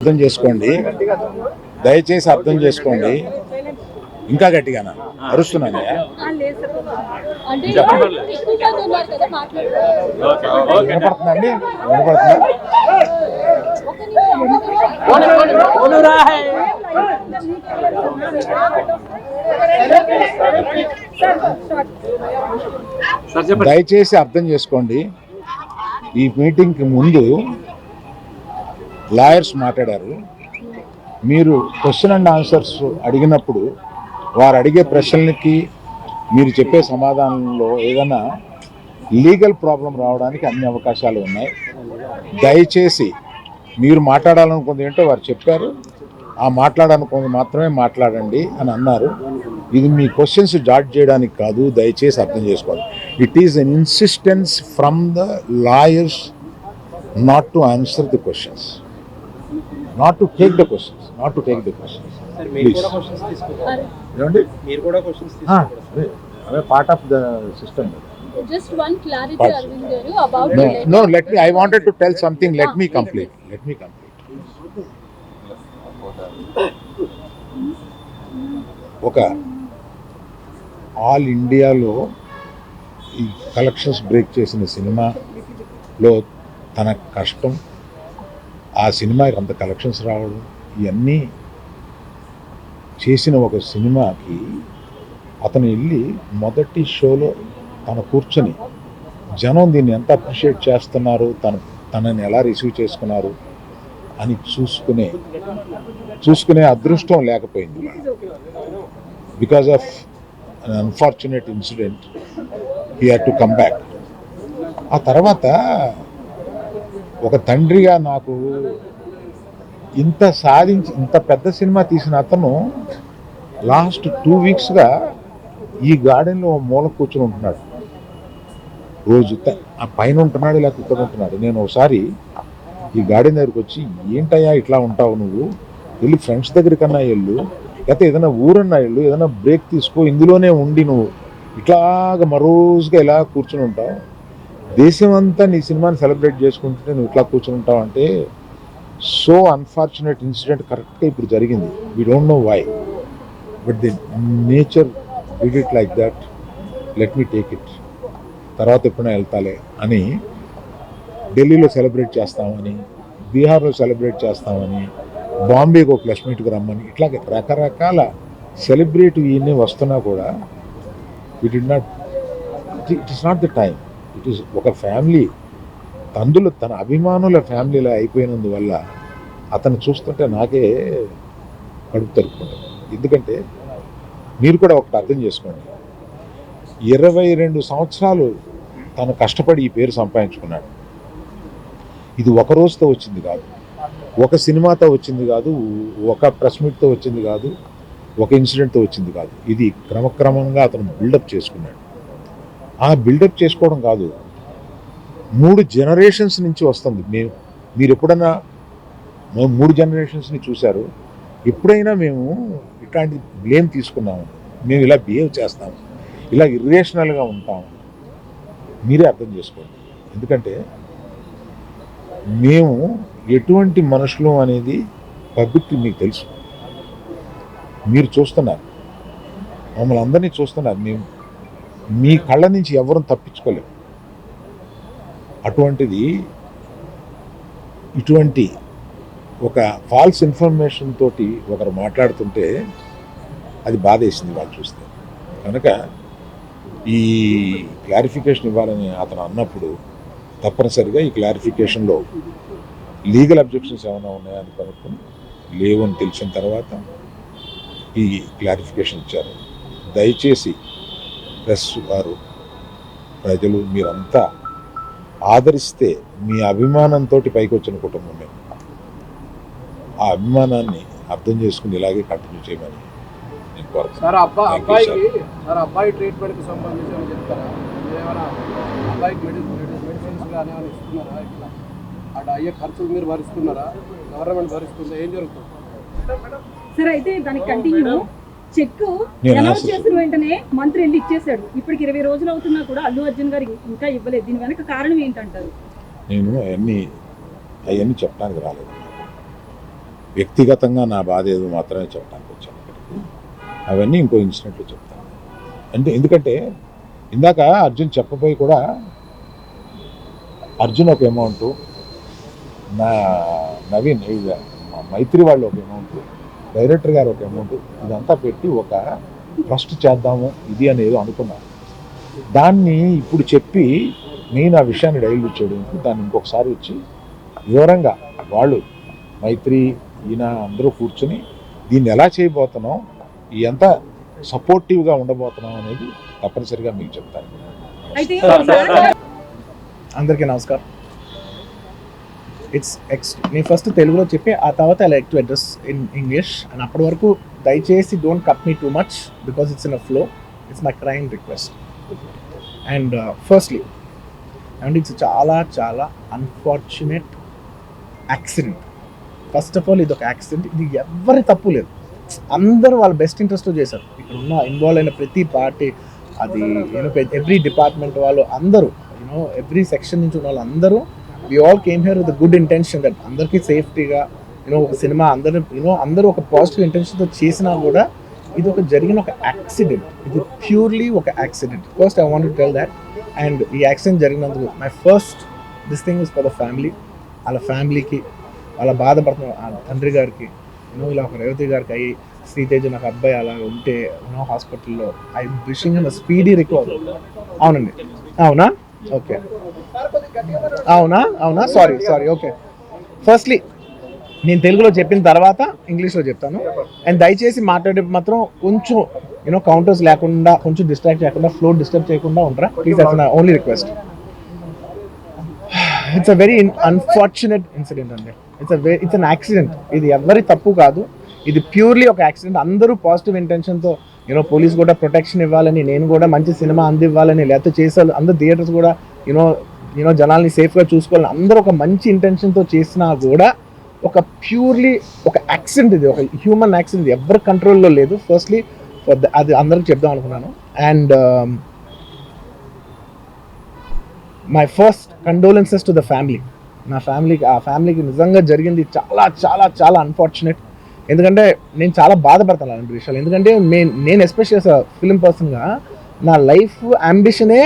అర్థం చేసుకోండి. దయచేసి అర్థం చేసుకోండి. ఇంకా గట్టిగానా? అరుస్తున్నాను. అంటే ఎక్కువగా ఉన్నారు కదా మాట్లాడుతున్నారు. వినపడుతుందండి వినపడుతుందా దయచేసి అర్థం చేసుకోండి. ఈ మీటింగ్కి ముందు లాయర్స్ మాట్లాడారు. మీరు క్వశ్చన్ అండ్ ఆన్సర్స్ అడిగినప్పుడు వారు అడిగే ప్రశ్నలకి మీరు చెప్పే సమాధానంలో ఏదైనా లీగల్ ప్రాబ్లం రావడానికి అన్ని అవకాశాలు ఉన్నాయి. దయచేసి మీరు మాట్లాడాలనుకుంది ఏంటో వారు చెప్పారు. ఆ మాట్లాడాలనుకుంది మాత్రమే మాట్లాడండి అని అన్నారు. ఇది మీ క్వశ్చన్స్ జాట్ చేయడానికి కాదు దయచేసి అర్థం చేసుకోవాలి. It is an insistence from the lawyers not to answer the questions not to take the questions not to take the questions ఏమండి? మీరు కూడా క్వశ్చన్స్ అదే part of the system just one clarity Pardon. Arvind garu about No, no, let me, I wanted to tell something, let me complete, let me complete. ఒక all ఇండియాలో ఈ collections break చేసిన సినిమాలో తన కష్టం ఆ సినిమాకి అంత కలెక్షన్స్ రావడం ఇవన్నీ చేసిన ఒక సినిమాకి అతను వెళ్ళి మొదటి షోలో తను కూర్చొని జనం దీన్ని ఎంత అప్రిషియేట్ చేస్తున్నారు తను తనని ఎలా రిసీవ్ చేసుకున్నారు అని చూసుకునే చూసుకునే అదృష్టం లేకపోయింది. Because of an unfortunate incident he had to come back ఆ తర్వాత ఒక తండ్రిగా నాకు ఇంత సాధించి ఇంత పెద్ద సినిమా తీసిన అతను లాస్ట్ టూ వీక్స్గా ఈ గార్డెన్లో మూల కూర్చుని ఉంటున్నాడు. రోజు ఆ పైన ఉంటున్నాడు లేక ఇక్కడ ఉంటున్నాడు. నేను ఒకసారి ఈ గార్డెన్ దగ్గరికి వచ్చి ఏంటయ్యా ఇట్లా ఉంటావు నువ్వు? వెళ్ళి ఫ్రెండ్స్ దగ్గరికన్నా వెళ్ళు. లేకపోతే ఏదైనా ఊరన్నా వెళ్ళు ఏదైనా బ్రేక్ తీసుకో ఇందులోనే ఉండి నువ్వు. ఇట్లాగ మరోజుగా ఇలా కూర్చుని ఉంటావు. దేశం అంతా నీ సినిమాని సెలబ్రేట్ చేసుకుంటుంటే నువ్వు ఇట్లా కూర్చుని ఉంటావు అంటే సో అన్ఫార్చునేట్ ఇన్సిడెంట్ కరెక్ట్గా ఇప్పుడు జరిగింది. We don't know why but the nature did it like that let me take it తర్వాత ఎప్పుడైనా వెళ్తాలే అని ఢిల్లీలో సెలబ్రేట్ చేస్తామని బీహార్లో సెలబ్రేట్ చేస్తామని బాంబేకి ఒక ప్లస్ మీట్కి రమ్మని ఇట్లా రకరకాల సెలబ్రేట్ ఇవన్నీ వస్తున్నా కూడా it is not it is not the time it is ఒక ఫ్యామిలీ. తందులు తన అభిమానుల ఫ్యామిలీలో అయిపోయినందువల్ల అతను చూస్తుంటే నాకే కడుపు తరుపుకుంటుంది ఎందుకంటే మీరు కూడా ఒకటి అర్థం చేసుకోండి. ఇరవై రెండు సంవత్సరాలు తను కష్టపడి ఈ పేరు సంపాదించుకున్నాడు. ఇది ఒక రోజుతో వచ్చింది కాదు. ఒక సినిమాతో వచ్చింది కాదు. ఒక ప్రెస్ మీట్తో వచ్చింది కాదు. ఒక ఇన్సిడెంట్తో వచ్చింది కాదు. ఇది క్రమక్రమంగా అతను బిల్డప్ చేసుకున్నాడు. ఆ బిల్డప్ చేసుకోవడం కాదు. మూడు జనరేషన్స్ నుంచి వస్తుంది. మేము మీరు ఎప్పుడన్నా మేము మూడు జనరేషన్స్ని చూశారు. ఎప్పుడైనా మేము ఇట్లాంటి బ్లేమ్ తీసుకున్నాము. మేము ఇలా బిహేవ్ చేస్తాము. ఇలా ఇర్రేషనల్గా ఉంటాము. మీరే అర్థం చేసుకోండి. ఎందుకంటే మేము ఎటువంటి మనుషులు అనేది పబ్లిక్ మీకు తెలుసు. మీరు చూస్తున్నారు. మమ్మల్ని అందరినీ చూస్తున్నారు. మేము మీ కళ్ళ నుంచి ఎవరూ తప్పించుకోలేము అటువంటిది ఇటువంటి ఒక ఫాల్స్ ఇన్ఫర్మేషన్ తోటి ఒకరు మాట్లాడుతుంటే అది బాధేసింది వాళ్ళు చూస్తే. కనుక ఈ క్లారిఫికేషన్ ఇవ్వాలని అతను అన్నప్పుడు తప్పనిసరిగా ఈ క్లారిఫికేషన్లో లీగల్ అబ్జెక్షన్స్ ఏమైనా ఉన్నాయని కనుక్కొని లేవని తెలిసిన తర్వాత ఈ క్లారిఫికేషన్ ఇచ్చారు. దయచేసి ప్రెస్ వారు ప్రజలు మీరంతా ఆదరిస్తే మీ అభిమానంతో పైకి వచ్చిన కుటుంబం మేము. ఆ అభిమానాన్ని అర్థం చేసుకుని ఇలాగే కంటిన్యూ చేయమని నేను కోరుతున్నాను అటు అయ్యే ఖర్చులు మీరు భరిస్తున్నారా? గవర్నమెంట్ భరిస్తుందా? ఏం జరుగుతుంది? సరే అయితే దానికి కంటిన్యూ చెక్ నేను అనౌన్స్. చేసిన వెంటనే మంత్రి వెళ్ళి ఇచ్చేసాడు ఇప్పటికి ఇరవై రోజులు అవుతున్నా కూడా అల్లు అర్జున్ గారు ఇంకా ఇవ్వలేదు. దీని వెనక కారణం ఏంటంటారు? నేను అవన్నీ అవన్నీ చెప్పడానికి రాలేదు. వ్యక్తిగతంగా నా బాధ ఏదో మాత్రమే చెప్పడానికి వచ్చాను అవన్నీ ఇంకో ఇన్సిడెంట్లో చెప్తాను. అంటే ఎందుకంటే ఇందాక అర్జున్ చెప్పబోయి కూడా అర్జున్ ఒక అమౌంట్ నా నవీన్ మైత్రి వాళ్ళు ఒక అమౌంట్ డైరెక్టర్ గారు ఒక అమౌంట్ ఇదంతా పెట్టి ఒక ట్రస్ట్ చేద్దాము ఇది అనేది అనుకున్నాను దాన్ని ఇప్పుడు చెప్పి నేను ఆ విషయాన్ని డైల్యూట్ చేయడానికి దాన్ని ఇంకొకసారి వచ్చి వివరంగా వాళ్ళు మైత్రి ఈయన అందరూ కూర్చొని దీన్ని ఎలా చేయబోతున్నాం ఎంత సపోర్టివ్గా ఉండబోతున్నాం అనేది తప్పనిసరిగా మీకు చెప్తాను. అందరికీ నమస్కారం. ఇట్స్ ఎక్స్ నేను ఫస్ట్ తెలుగులో చెప్పి ఆ తర్వాత I like to address in English and అప్పటి వరకు దయచేసి don't cut me too much because it's in a flow it's my crime request and firstly and it's చాలా చాలా unfortunate accident first of all ఇది ఒక యాక్సిడెంట్ ఇది ఎవరి తప్పు లేదు. అందరూ వాళ్ళ బెస్ట్ ఇంట్రెస్ట్లో చేశారు. ఇక్కడ ఉన్న ఇన్వాల్వ్ అయిన ప్రతి పార్టీ అది యూనో ఎవ్రీ డిపార్ట్మెంట్ వాళ్ళు అందరూ యూనో ఎవ్రీ సెక్షన్ నుంచి ఉన్న వాళ్ళు అందరూ we all came here with good intention that అందరికీ సేఫ్టీగా యూనో ఒక సినిమా అందరూ యూనో అందరూ ఒక పాజిటివ్ ఇంటెన్షన్తో చేసినా కూడా ఇది ఒక జరిగిన ఒక యాక్సిడెంట్ ఇది ప్యూర్లీ ఒక accident first I want tell that and ఈ accident జరిగినందుకు my first this thing is for the family వాళ్ళ ఫ్యామిలీకి వాళ్ళ బాధపడుతున్న ఆ తండ్రి గారికి యూనో ఇలా ఒక రేవతి గారికి అయ్యి శ్రీతేజ నాకు అబ్బాయి అలా ఉంటే యూనో హాస్పిటల్లో ఐ విషింగ్ స్పీడీ రికవర్ అవునండి. అవునా? ఓకే అవునా? అవునా? సారీ సారీ ఓకే ఫస్ట్లీ నేను తెలుగులో చెప్పిన తర్వాత ఇంగ్లీష్లో చెప్తాను. అండ్ దయచేసి మాట్లాడే మాత్రం కొంచెం యూనో కౌంటర్స్ లేకుండా కొంచెం డిస్ట్రాక్ట్ చేయకుండా ఫ్లో డిస్టర్బ్ చేయకుండా ఉంటారా please it's only request it's a very unfortunate incident అండి. It's a it's an accident ఇది ఎవరి తప్పు కాదు. ఇది ప్యూర్లీ ఒక యాక్సిడెంట్ అందరూ పాజిటివ్ ఇంటెన్షన్తో యూనో పోలీస్ కూడా ప్రొటెక్షన్ ఇవ్వాలని నేను కూడా మంచి సినిమా అందివ్వాలని లేకపోతే చేసాను అందరు థియేటర్స్ కూడా యూనో యూనో జనాల్ని సేఫ్గా చూసుకోవాలని అందరూ ఒక మంచి ఇంటెన్షన్తో చేసినా కూడా ఒక ప్యూర్లీ ఒక యాక్సిడెంట్ ఇది ఒక హ్యూమన్ యాక్సిడెంట్ ఎవరి కంట్రోల్లో లేదు. ఫస్ట్లీ అది అందరికి చెప్దాం అనుకున్నాను. And my first condolences to the family నా ఫ్యామిలీకి ఆ ఫ్యామిలీకి నిజంగా జరిగింది చాలా చాలా చాలా అన్ఫార్చునేట్ ఎందుకంటే నేను చాలా బాధపడతాను అలాంటి విషయాలు. ఎందుకంటే నేను నేను ఎస్పెషల్ ఫిలిం పర్సన్గా నా లైఫ్ అంబిషనే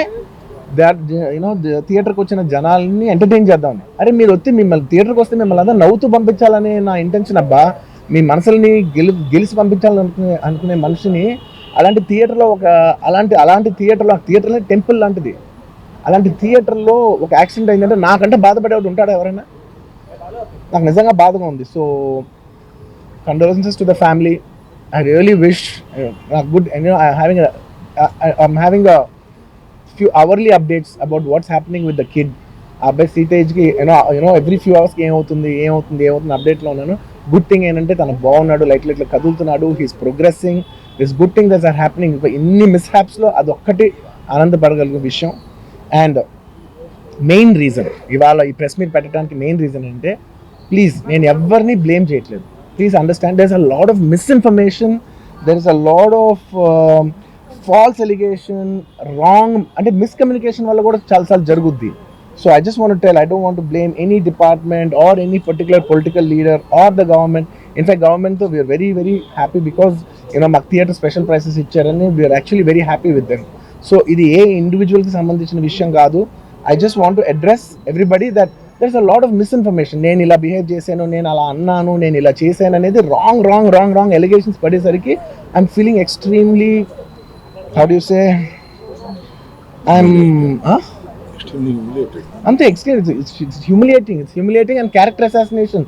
దాట్ యూనో థియేటర్కి వచ్చిన జనాల్ని ఎంటర్టైన్ చేద్దామని అరే మీరు వచ్చి మిమ్మల్ని థియేటర్కి వస్తే మిమ్మల్ని అందరూ నవ్వుతూ పంపించాలనే నా ఇంటెన్షన్ అబ్బా. మీ మనసుల్ని గెలు గెలిచి పంపించాలనుకునే అనుకునే మనిషిని అలాంటి థియేటర్లో ఒక అలాంటి అలాంటి థియేటర్లో థియేటర్లో టెంపుల్ లాంటిది. అలాంటి థియేటర్లో ఒక యాక్సిడెంట్ అయిందంటే నాకంటే బాధపడేవాడు ఉంటాడా ఎవరైనా? నాకు నిజంగా బాధగా ఉంది. So condolences to the family I really wish good having I'm having a few hourly updates about what's happening with the kid ఆ అబ్బాయి సీతేజ్కి you know you know every few అవర్స్కి ఏమవుతుంది ఏమవుతుంది ఏమవుతుంది అప్డేట్లో ఉన్నాను. గుడ్ థింగ్ ఏంటంటే తను బాగున్నాడు లైట్ లైట్లు కదులుతున్నాడు he's progressing this good thing thus are happening ఇన్ని మిస్ హ్యాప్స్లో అదొక్కటి ఆనందపడగలిగే విషయం. అండ్ మెయిన్ రీజన్ ఇవాళ ఈ ప్రెస్ మీట్ పెట్టడానికి మెయిన్ రీజన్ అంటే ప్లీజ్ నేను ఎవరిని బ్లేమ్ చేయట్లేదు. Please understand there is a lot of misinformation there is a lot of false allegation wrong అంటే మిస్కమ్యూనికేషన్ వల్ల కూడా చాలాసార్లు జరుగుద్ది. So I just want tell I don't want blame any department or any particular political leader or the government in fact గవర్నమెంట్తో we are very very happy because you know మాకు theatre special prices ఇచ్చారని we are actually very happy with them so ఇది ఏ ఇండివిజువల్కి సంబంధించిన విషయం కాదు. I just want to address everybody that that's a lot of misinformation నేను ఇలా బిహేవ్ చేశాను నేను అలా అన్నాను నేను ఇలా చేశాను అనేది wrong wrong wrong wrong allegations పడేసరికి I'm feeling extremely how do say I'm అంతే extreme it's humiliating it's humiliating and character assassination